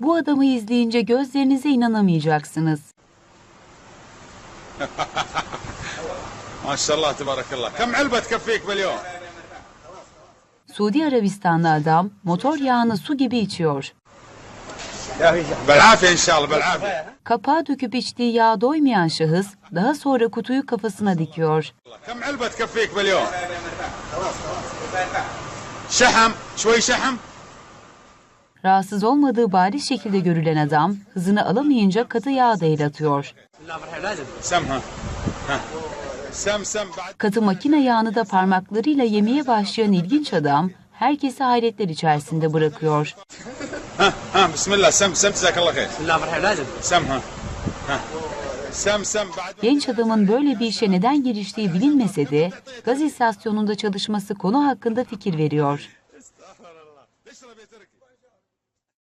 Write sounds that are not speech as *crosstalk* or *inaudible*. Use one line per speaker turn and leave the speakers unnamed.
Bu adamı izleyince gözlerinize inanamayacaksınız. *laughs*
Maşallah tebarakallah. Kam elbet kefik milyon.
Suudi Arabistanlı adam motor yağını su gibi içiyor.
Belafi inşallah belafi.
Kapağı döküp içtiği yağ doymayan şahıs daha sonra kutuyu kafasına dikiyor.
Kam elbet kefik milyon. Şuay şeham.
Rahatsız olmadığı bariz şekilde görülen adam hızını alamayınca katı yağ da el atıyor. Katı makine yağını da parmaklarıyla yemeye başlayan ilginç adam herkesi hayretler içerisinde bırakıyor. Genç adamın böyle bir işe neden giriştiği bilinmese de gaz istasyonunda çalışması konu hakkında fikir veriyor.